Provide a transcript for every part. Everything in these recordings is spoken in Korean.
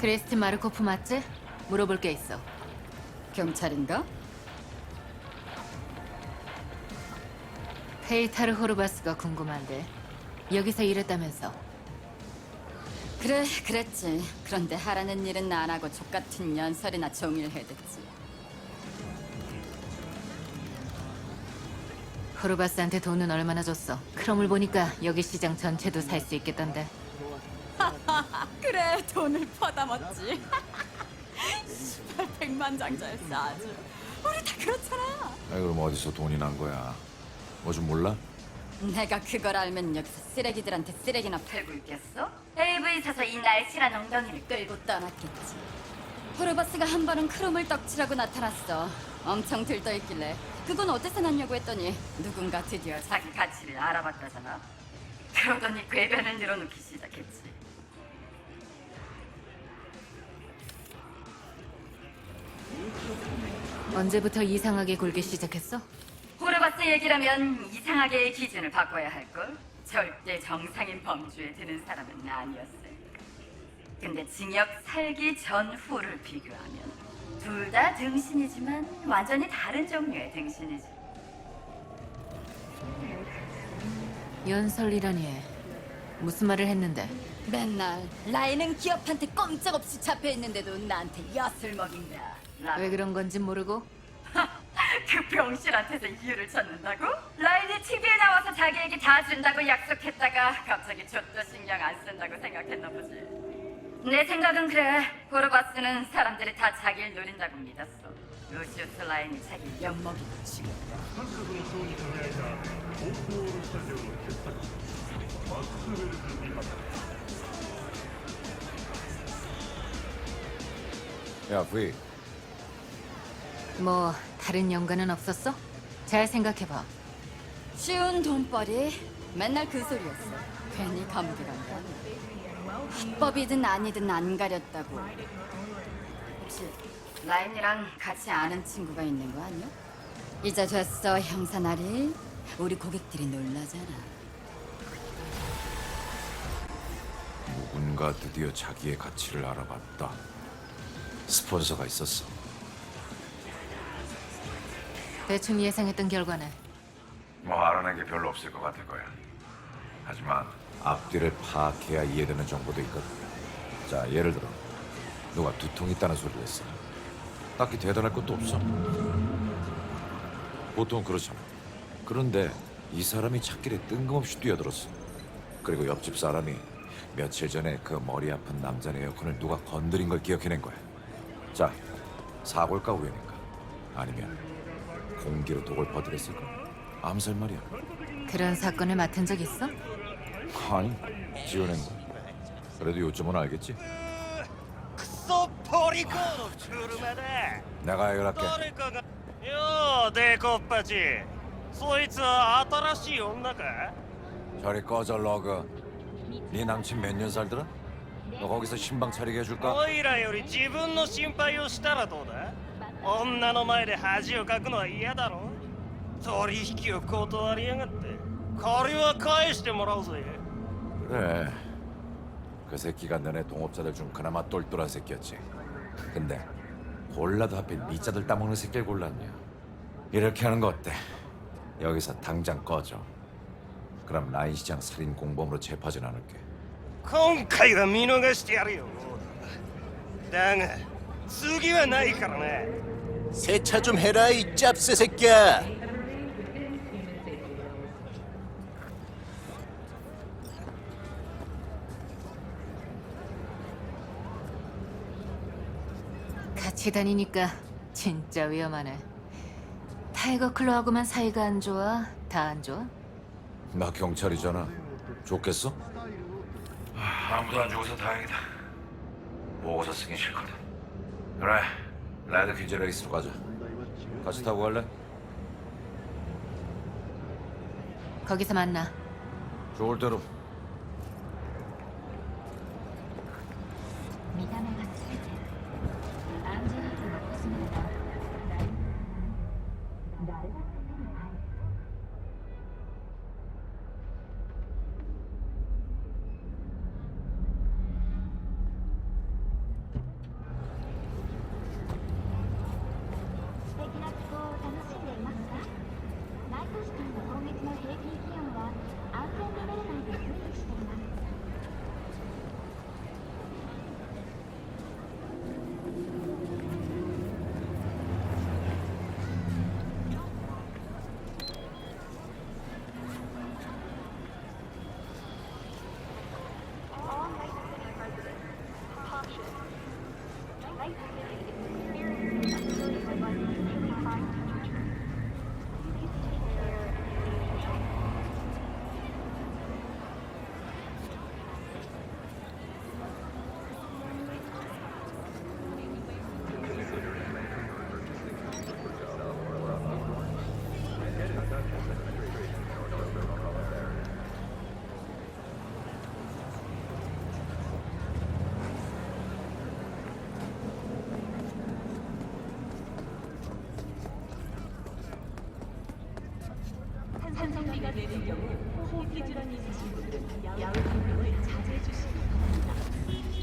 크리스틴 마르코프 맞지? 물어볼 게 있어. 경찰인가? 페이타르 호르바스가 궁금한데 여기서 일했다면서 그래, 그랬지. 그런데 하라는 일은 안 하고 족같은 연설이나 종일 해댔지. 호르바스한테 돈은 얼마나 줬어? 크롬을 보니까 여기 시장 전체도 살 수 있겠던데. 돈을 퍼다먹지. 시발 백만장자였어 아주. 우리 다 그렇잖아. 아이 그럼 어디서 돈이 난 거야? 뭐 좀 몰라? 내가 그걸 알면 여기서 쓰레기들한테 쓰레기나 팔고 있겠어? AV 사서 이 날씬한 엉덩이를 끌고 떠났겠지. 호르바스가 한 번은 크롬을 떡칠하고 나타났어. 엄청 들떠있길래 그건 어디서 났냐고 했더니 누군가 드디어 자기 가치를 알아봤다잖아. 그러더니 궤변을 늘어놓기 시작했지. 언제부터 이상하게 굴기 시작했어? 호르바스 얘기라면 이상하게의 기준을 바꿔야 할걸. 절대 정상인 범주에 드는 사람은 아니었을. 근데 징역 살기 전후를 비교하면 둘 다 등신이지만 완전히 다른 종류의 등신이지. 연설이라니 무슨 말을 했는데? 맨날 라인은 기업한테 꼼짝없이 잡혀 있는데도 나한테 엿을 먹인다. 왜 그런 건지 모르고 그 병실한테서 이유를 찾는다고? 라인이 TV에 나와서 자기에게 다 준다고 약속했다가 갑자기 줬도 신경 안 쓴다고 생각했나 보지. 내 생각은 그래. 호르바스는 사람들이 다 자기를 노린다고 믿었어. 루시우스 라인이 자기 엿먹이는 지금. 야 V 뭐 다른 연관은 없었어? 잘 생각해봐. 쉬운 돈벌이 맨날 그 소리였어. 괜히 감기란 거. 합법이든 아니든 안 가렸다고. 혹시 라인이랑 같이 아는 친구가 있는 거 아니야? 이제 됐어 형사 나리. 우리 고객들이 놀라잖아. 누군가 드디어 자기의 가치를 알아봤다. 스폰서가 있었어. 대충 예상했던 결과는 뭐 알아낸 게 별로 없을 것 같을 거야. 하지만 앞뒤를 파악해야 이해되는 정보도 있거든. 자, 예를 들어 누가 두통 있다는 소리를 했어. 딱히 대단할 것도 없어. 보통 그렇잖아. 그런데 이 사람이 찾길에 뜬금없이 뛰어들었어. 그리고 옆집 사람이 며칠 전에 그 머리 아픈 남자의 에어컨을 누가 건드린 걸 기억해낸 거야. 자, 사고일까 우연일까? 아니면 공기로 독을 퍼뜨렸을까? 암살 말이야. 그런 사건을 맡은 적 있어? 아니, 지어낸 거. 그래도 요점은 알겠지? クソポリコーの車だ 내가 해결할게. 誰かがようデコッパチそいつは新しい女か 저리 꺼져 러그. 네 남친 몇 년 살더라? 너 거기서 신방 차리게 해줄까? おいらより自分の心配をしたらどうだ 女の前で恥をかくのは嫌だろ取引を断りやがって借りは返してもらうぜ 그래. 그 새끼가 너네 동업자들 중 그나마 똘똘한 새끼였지. 근데 골라도 하필 미자들 따먹는 새끼를 골랐냐? 이렇게 하는 거 어때? 여기서 당장 꺼져. 그럼 라인 시장 살인 공범으로 재파진 않을게. 今回は見逃してやるよだが 次はないからな 세차 좀 해라 이 짭새 새끼야. 같이 다니니까 진짜 위험하네. 타이거 클로하고만 사이가 안 좋아? 다 안 좋아? 나 경찰이잖아. 좋겠어? 아무도 안 죽어서 다행이다. 보고서 쓰긴 싫거든. 그래, 레드 퀴즈 레이스로 가자. 같이 타고 갈래? 거기서 만나. 좋을 대로. 산성비가 내릴 경우 호흡기 질환이 있으신 분들은 야외 활동을 자제해 주시기 바랍니다.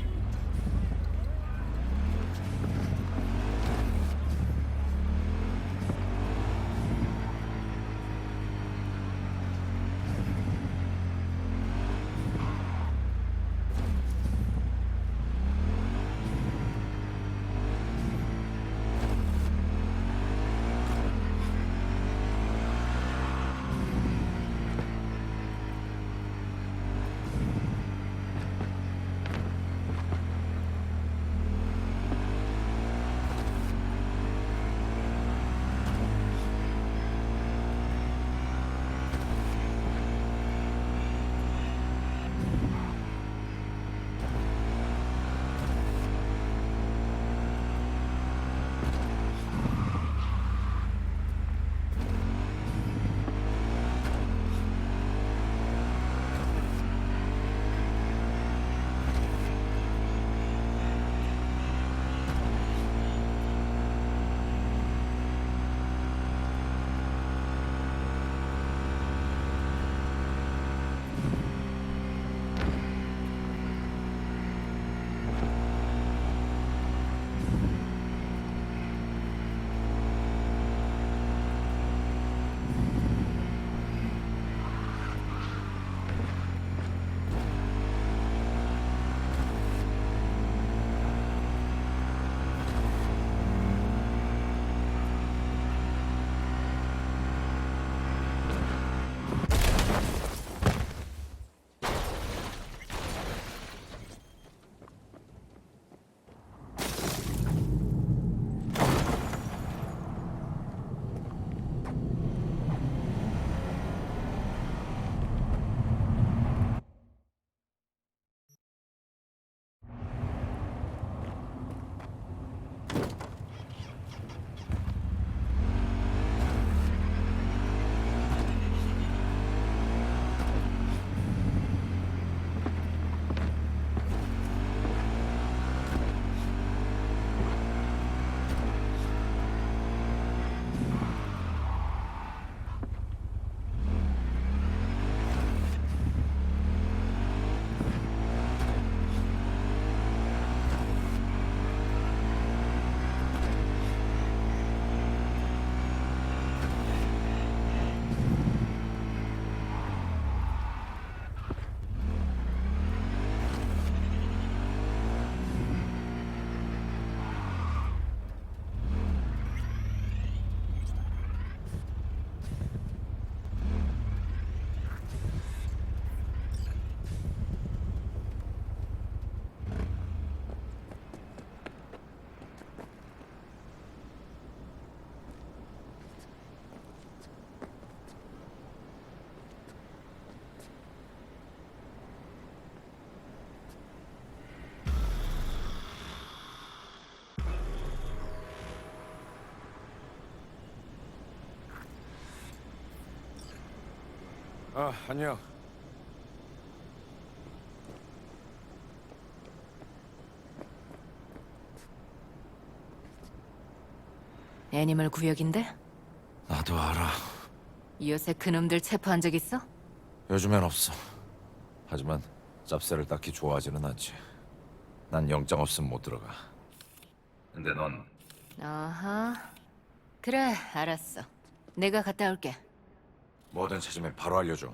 아 안녕. 애니멀 구역인데? 나도 알아. 요새 그놈들 체포한 적 있어? 요즘엔 없어. 하지만 짭새를 딱히 좋아하지는 않지. 난 영장 없으면 못 들어가. 근데 넌 아하. 그래, 알았어. 내가 갔다 올게. 뭐든 찾으면 바로 알려줘.